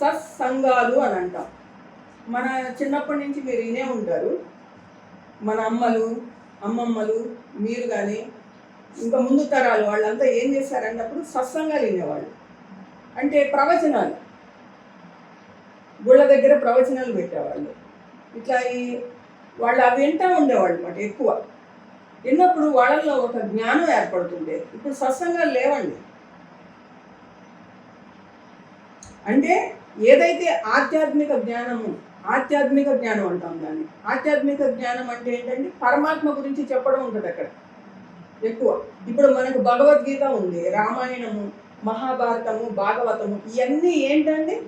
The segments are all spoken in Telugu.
సత్సంగాలు అని అంటాం. మన చిన్నప్పటి నుంచి మీరు వినే ఉంటారు. మన అమ్మలు అమ్మమ్మలు మీరు కానీ ఇంకా ముందు తరాలు వాళ్ళంతా ఏం చేశారన్నప్పుడు సత్సంగాలు వినేవాళ్ళు అంటే ప్రవచనాలు. గుళ్ళ దగ్గర ప్రవచనాలు పెట్టేవాళ్ళు. ఇట్లా ఈ వాళ్ళు అవి వింటూ ఉండేవాళ్ళు అనమాట ఎక్కువ. విన్నప్పుడు వాళ్ళల్లో ఒక జ్ఞానం ఏర్పడుతుండే. ఇప్పుడు సత్సంగాలు లేవండి. అంటే ఏదైతే ఆధ్యాత్మిక జ్ఞానము ఆధ్యాత్మిక జ్ఞానం అంటాం దాన్ని. ఆధ్యాత్మిక జ్ఞానం అంటే ఏంటంటే పరమాత్మ గురించి చెప్పడం ఉంటుంది అక్కడ. ఎక్కువ. ఇప్పుడు మనకు భగవద్గీత ఉంది రామాయణము మహాభారతము భాగవతము ఇవన్నీ ఏంటండి?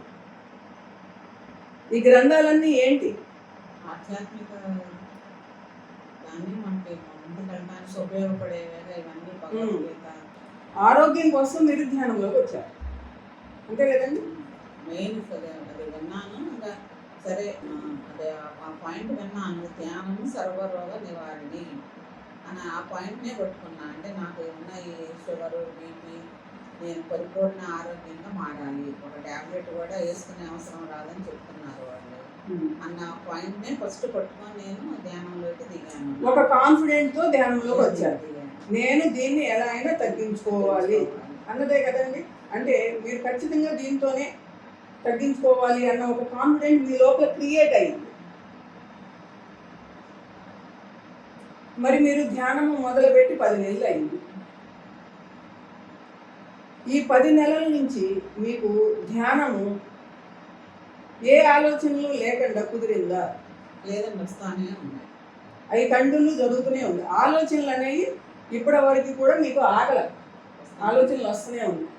ఈ గ్రంథాలన్నీ ఏంటి? ఆధ్యాత్మిక ఆరోగ్యం కోసం మీరు ధ్యానంలోకి వచ్చారు. అంతే కదండి మెయిన్ అది అది విన్నాను ఇంకా సరే అదే ఆ- పాయింట్ విన్నాను ధ్యానము సర్వరోగ నివారణి అని ఆ పాయింట్నే పట్టుకున్నా అంటే నాకు ఉన్న ఈ షుగరు బీపీ నేను పరిపూర్ణ ఆరోగ్యంగా మారాలి. ఒక ట్యాబ్లెట్ కూడా వేసుకునే అవసరం రాదని చెప్తున్నారు వాళ్ళు. అన్న పాయింట్నే ఫస్ట్ పట్టుకొని నేను ధ్యానంలోకి దిగాను. ఒక కాన్ఫిడెంట్తో ధ్యానంలోకి వచ్చారు దిగాను. నేను దీన్ని ఎలా అయినా తగ్గించుకోవాలి. అన్నదే కదండి. అంటే మీరు ఖచ్చితంగా దీంతోనే తగ్గించుకోవాలి అన్న ఒక కాన్ఫిడెంట్ మీ లోపల క్రియేట్ అయింది. మరి మీరు ధ్యానము మొదలుపెట్టి పది నెలలు అయింది. ఈ పది నెలల నుంచి మీకు ధ్యానము ఏ ఆలోచనలు లేకుండా కుదిరిందా? లేదండి వస్తానే ఉన్నాయి అవి కంటిన్యూ జరుగుతూనే ఉంది. ఆలోచనలు అనేవి ఇప్పటి వరకు కూడా మీకు ఆగల. ఆలోచనలు వస్తూనే ఉన్నాయి.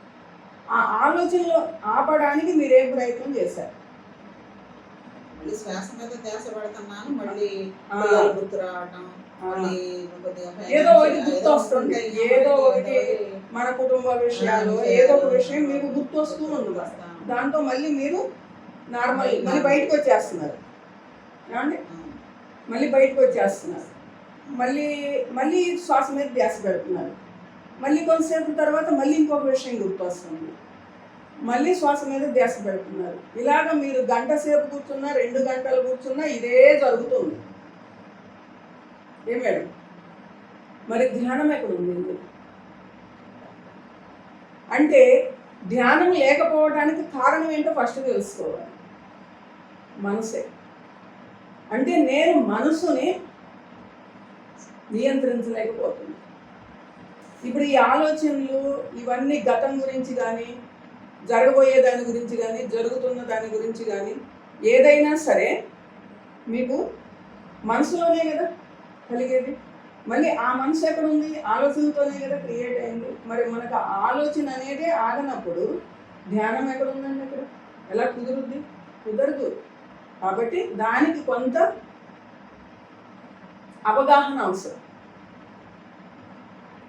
ఆ ఆలోచనలు ఆపడానికి మీరు ప్రయత్నం చేశారు? మళ్ళీ శ్వాస మీద ధ్యాస పెడుతున్నాను మళ్ళీ గుర్తు రావటం ఏదో ఒకటి గుర్తు వస్తుంది. ఏదో ఒకటి మన కుటుంబ విషయాలు ఏదో ఒక విషయం మీకు గుర్తు వస్తూ ఉంది. దాంతో మళ్ళీ మీరు నార్మల్ మళ్ళీ బయటకు వచ్చేస్తున్నారు. ఏమండి? మళ్ళీ బయటకు వచ్చేస్తున్నారు. మళ్ళీ మళ్ళీ శ్వాస మీద ధ్యాస పెడుతున్నారు. మళ్ళీ కొంతసేపు తర్వాత మళ్ళీ ఇంకొక విషయం గుర్తొస్తుంది. మళ్ళీ శ్వాస మీద ధ్యాస పెడుతున్నారు. ఇలాగ మీరు గంట సేపు కూర్చున్నా రెండు గంటలు కూర్చున్నా ఇదే జరుగుతుంది. ఏ మేడం? మరి ధ్యానం ఎక్కడ ఉంది అంటే ధ్యానం లేకపోవడానికి కారణం ఏంటో ఫస్ట్ తెలుసుకోవాలి. మనసే. అంటే నేను మనసుని నియంత్రించలేకపోతున్నాను ఇప్పుడు ఈ ఆలోచనలు ఇవన్నీ గతం గురించి కానీ జరగబోయే దాని గురించి కానీ జరుగుతున్న దాని గురించి కానీ ఏదైనా సరే మీకు మనసులోనే కదా కలిగేది. మళ్ళీ ఆ మనసు ఎక్కడ ఉంది? ఆలోచనతోనే కదా క్రియేట్ అయింది. మరి మనకు ఆ ఆలోచన అనేది ఆగనప్పుడు ధ్యానం ఎక్కడ ఉందండి అక్కడ? ఎలా కుదురుద్ది? కుదరదు. కాబట్టి దానికి కొంత అవగాహన అవసరం.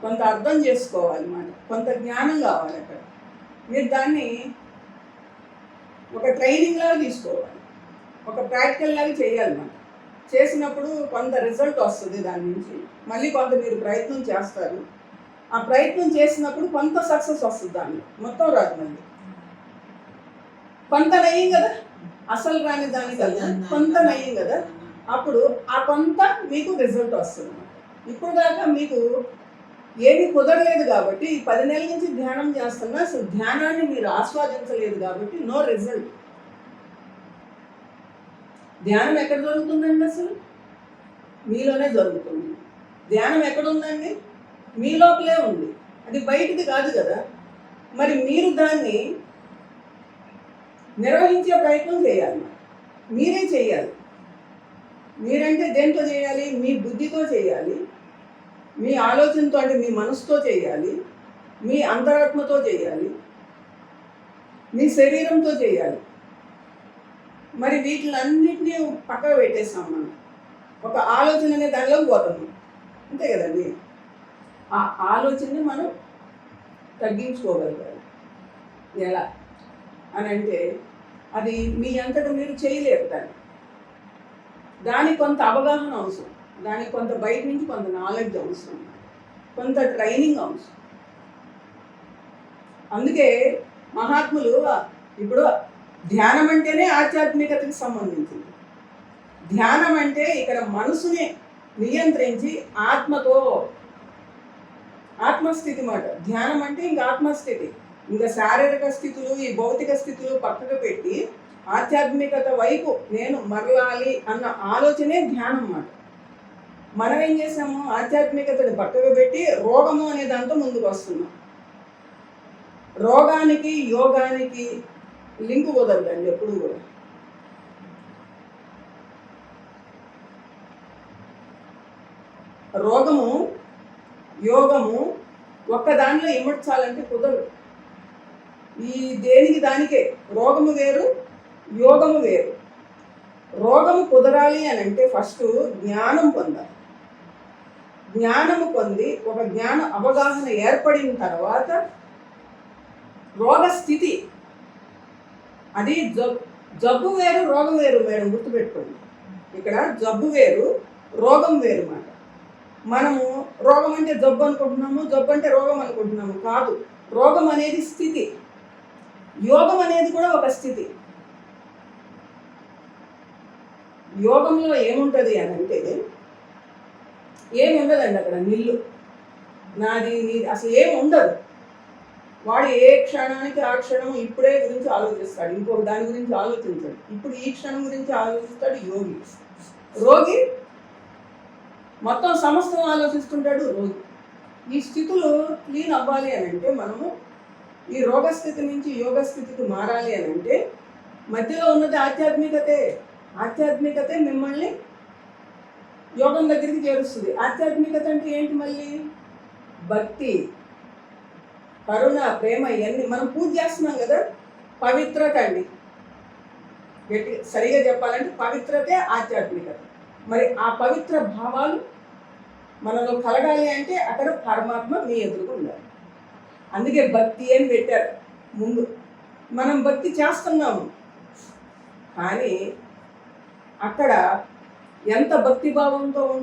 కొంత అర్థం చేసుకోవాలన్నమాట కొంత జ్ఞానం కావాలి అక్కడ. మీరు దాన్ని ఒక ట్రైనింగ్ లాగా తీసుకోవాలి. ఒక ప్రాక్టికల్ లాగా చేయాలన్నమాట చేసినప్పుడు కొంత రిజల్ట్ వస్తుంది దాని నుంచి. మళ్ళీ కొంత మీరు ప్రయత్నం చేస్తారు. ఆ ప్రయత్నం చేసినప్పుడు కొంత సక్సెస్ వస్తుంది దానిలో మొత్తం రాదు మళ్ళీ. కొంత నయ్యం కదా? అసలు రాని దానికల్లా కొంత నయ్యం కదా? అప్పుడు ఆ కొంత మీకు రిజల్ట్ వస్తుంది ఇప్పుడు దాకా మీకు ఏమీ కుదరలేదు కాబట్టి ఈ పది నెలల నుంచి ధ్యానం చేస్తున్నా అసలు ధ్యానాన్ని మీరు ఆస్వాదించలేదు కాబట్టి నో రిజల్ట్ ధ్యానం ఎక్కడ జరుగుతుందండి అసలు? మీలోనే జరుగుతుంది. ధ్యానం ఎక్కడ ఉందండి? మీ లోపలే ఉంది. అది బయటిది కాదు కదా. మరి మీరు దాన్ని నిర్వహించే ప్రయత్నం చేయాలి. మీరే చేయాలి. మీరంటే దేంతో చేయాలి? మీ బుద్ధితో చేయాలి. మీ ఆలోచనతో అంటే మీ మనసుతో చేయాలి మీ అంతరాత్మతో చేయాలి మీ శరీరంతో చేయాలి. మరి వీటిలన్నింటినీ పక్కన పెట్టేస్తాం మనం. ఒక ఆలోచన అనే దానిలోకి పోతాం అంతే కదండి? ఆ ఆలోచనని మనం తగ్గించుకోగలగాలి. ఎలా? అని అంటే అది మీ అంతటా మీరు చేయలేరు దాన్ని. దానికి కొంత అవగాహన అవసరం. దానికి కొంత బయట నుంచి కొంత నాలెడ్జ్ అవసరం. కొంత ట్రైనింగ్ అవసరం. అందుకే మహాత్ములు ఇప్పుడు ధ్యానం అంటేనే ఆధ్యాత్మికతకి సంబంధించింది. ధ్యానం అంటే ఇక్కడ మనసుని నియంత్రించి ఆత్మతో ఆత్మస్థితి మాట. ధ్యానం అంటే ఇంకా ఆత్మస్థితి. ఇంకా శారీరక స్థితులు ఈ భౌతిక స్థితులు పక్కకు పెట్టి ఆధ్యాత్మికత వైపు నేను మరలాలి అన్న ఆలోచనే ధ్యానం అన్నమాట మనం ఏం చేసాము? ఆధ్యాత్మికతని పక్కకు పెట్టి రోగము అనే దాంతో ముందుకు వస్తున్నాం. రోగానికి యోగానికి లింక్ కుదరదండి ఎప్పుడు కూడా. రోగము యోగము ఒక్క దానిలో ఇమడ్చాలంటే కుదరదు. ఈ దేనికి దానికే? రోగము వేరు యోగము వేరు. రోగము కుదరాలి అని అంటే ఫస్ట్ జ్ఞానం పొందాలి. జ్ఞానము పొంది ఒక జ్ఞాన అవగాహన ఏర్పడిన తర్వాత రోగస్థితి. అది జబ్బు వేరు రోగం వేరు మేడం గుర్తుపెట్టుకోండి. ఇక్కడ జబ్బు వేరు రోగం వేరు మాట. మనము రోగం అంటే జబ్బు అనుకుంటున్నాము జబ్బు అంటే రోగం అనుకుంటున్నాము కాదు. రోగం అనేది స్థితి. యోగం అనేది కూడా ఒక స్థితి. యోగంలో ఏముంటుంది అని అంటే ఏమి ఉండదండి అక్కడ నిల్లు. నాది నీది అసలు ఏమి ఉండదు. వాడు ఏ క్షణానికి ఆ క్షణం ఇప్పుడే గురించి ఆలోచిస్తాడు ఇంకొక దాని గురించి ఆలోచించాడు. ఇప్పుడు ఈ క్షణం గురించి ఆలోచిస్తాడు యోగి. రోగి మొత్తం సమస్తం ఆలోచిస్తుంటాడు రోగి. ఈ స్థితులు క్లీన్ అవ్వాలి అని అంటే మనము ఈ రోగస్థితి నుంచి యోగ స్థితికి మారాలి అని అంటే మధ్యలో ఉన్నది ఆధ్యాత్మికతే. ఆధ్యాత్మికతే మిమ్మల్ని యోగం దగ్గరికి చేరుస్తుంది. ఆధ్యాత్మికత అంటే ఏంటి మళ్ళీ? భక్తి కరుణ ప్రేమ ఇవన్నీ మనం పూజ చేస్తున్నాం కదా? పవిత్రత అండి. గట్టి సరిగా చెప్పాలంటే పవిత్రతే ఆధ్యాత్మికత. మరి ఆ పవిత్ర భావాలు మనలో కలగాలి అంటే అక్కడ పరమాత్మ మీ ఎదురుగా ఉండాలి. అందుకే భక్తి అని పెట్టారు ముందు. మనం భక్తి చేస్తున్నాము. కానీ అక్కడ ఎంత భక్తి భావంతో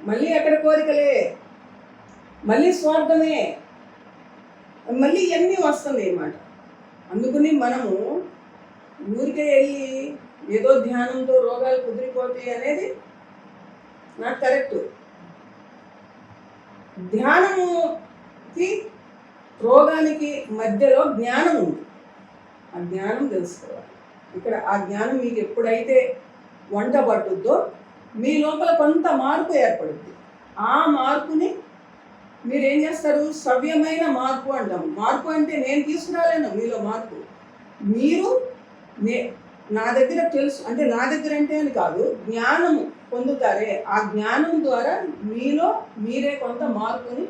మళ్ళీ అక్కడ కోరికలే? మళ్ళీ స్వార్థమే? మళ్ళీ ఇవన్నీ వస్తుంది అన్నమాట. అందుకని మనము ఊరికే వెళ్ళి ఏదో ధ్యానంతో రోగాలు కుదిరిపోతాయి అనేది నాకు కరెక్ట్. ధ్యానముకి రోగానికి మధ్యలో జ్ఞానం ఉంది ఆ జ్ఞానం తెలుసుకోవాలి. ఇక్కడ ఆ జ్ఞానం మీకు ఎప్పుడైతే వంట పట్టుద్దో మీ లోపల కొంత మార్పు ఏర్పడుద్ది. ఆ మార్పుని మీరు ఏం చేస్తారు? సవ్యమైన మార్పు అంటాము మార్పు అంటే నేను తీసుకురాలేను మీలో మార్పు. మీరు నే నా దగ్గర తెలుసు అంటే నా దగ్గర అంటే అని కాదు జ్ఞానము పొందుతారే. ఆ జ్ఞానం ద్వారా మీలో మీరే కొంత మార్పుని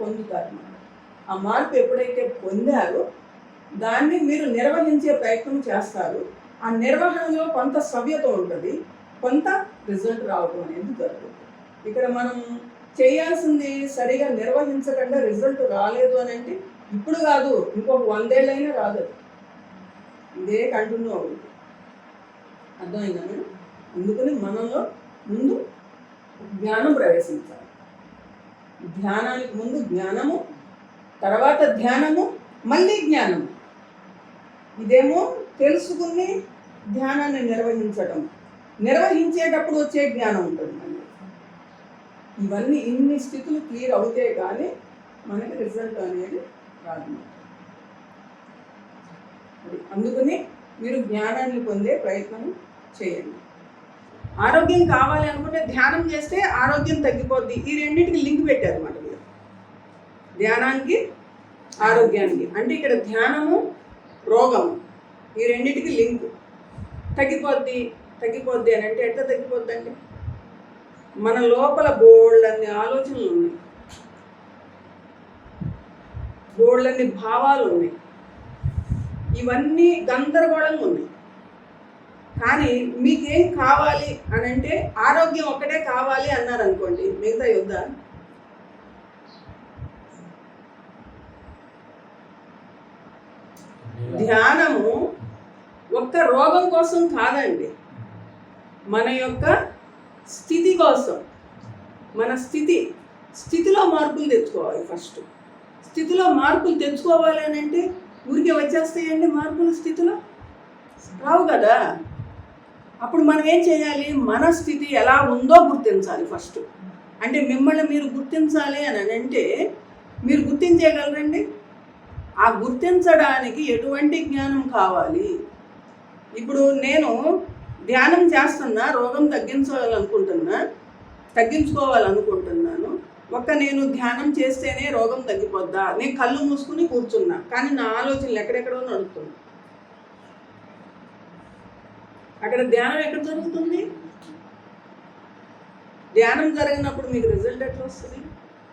పొందుతారు. ఆ మార్పు ఎప్పుడైతే పొందారో దాన్ని మీరు నిర్వహించే ప్రయత్నం చేస్తారు. ఆ నిర్వహణలో కొంత సవ్యత ఉంటుంది కొంత రిజల్ట్ రావడం అనేది జరుగుతుంది. ఇక్కడ మనం చేయాల్సింది సరిగా నిర్వహించకుండా రిజల్ట్ రాలేదు అని అంటే ఇప్పుడు కాదు ఇంకొక వందేళ్ళైనా రాదు ఇదే కంటిన్యూ అవుతుంది. అర్థమైందా మేడం? అందుకని మనలో ముందు జ్ఞానం ప్రవేశించాలి. ధ్యానానికి ముందు జ్ఞానము తర్వాత ధ్యానము మళ్ళీ జ్ఞానము. ఇదేమో తెలుసుకుని ధ్యానాన్ని నిర్వహించడం. నిర్వహించేటప్పుడు వచ్చే జ్ఞానం ఉంటుంది ఇవన్నీ ఇన్ని స్థితులు క్లియర్ అవుతే కానీ మనకి రిజల్ట్ అనేది రాదు. అందుకని మీరు జ్ఞానాన్ని పొందే ప్రయత్నం చేయండి. ఆరోగ్యం కావాలి అనుకుంటే ధ్యానం చేస్తే ఆరోగ్యం తగ్గిపోద్ది. ఈ రెండింటికి లింక్ పెట్టారు అన్నమాట మీరు. ధ్యానానికి ఆరోగ్యానికి. అంటే ఇక్కడ ధ్యానము రోగము. ఈ రెండింటికి లింక్. తగ్గిపోద్ది తగ్గిపోద్ది అని అంటే ఎట్లా తగ్గిపోద్ది మన లోపల బోల్డన్ని ఆలోచనలు ఉన్నాయి. బోల్డన్ని భావాలు ఉన్నాయి. ఇవన్నీ గందరగోళంగా ఉన్నాయి. కానీ మీకేం కావాలి అని అంటే ఆరోగ్యం ఒక్కటే కావాలి అన్నారు అనుకోండి మిగతా యుద్ధ? ధ్యానము రోగం కోసం కాదండి. మన యొక్క స్థితి కోసం. మన స్థితి స్థితిలో మార్పులు తెచ్చుకోవాలి ఫస్ట్ స్థితిలో మార్పులు తెచ్చుకోవాలి అని అంటే ఊరికే వచ్చేస్తాయండి మార్పులు స్థితిలో? రావు కదా. అప్పుడు మనం ఏం చేయాలి? మన స్థితి ఎలా ఉందో గుర్తించాలి ఫస్ట్ అంటే మిమ్మల్ని మీరు గుర్తించాలి అని అంటే మీరు గుర్తించగలరండి ఆ గుర్తించడానికి ఎటువంటి జ్ఞానం కావాలి? ఇప్పుడు నేను ధ్యానం చేస్తున్నా రోగం తగ్గించాలనుకుంటున్నా తగ్గించుకోవాలనుకుంటున్నాను. ఒక్క నేను ధ్యానం చేస్తేనే రోగం తగ్గిపోద్దా? నేను కళ్ళు మూసుకుని కూర్చున్నా కానీ నా ఆలోచనలు ఎక్కడెక్కడో నడుస్తుంది అక్కడ ధ్యానం ఎక్కడ జరుగుతుంది? ధ్యానం జరిగినప్పుడు మీకు రిజల్ట్ ఎట్లా వస్తుంది?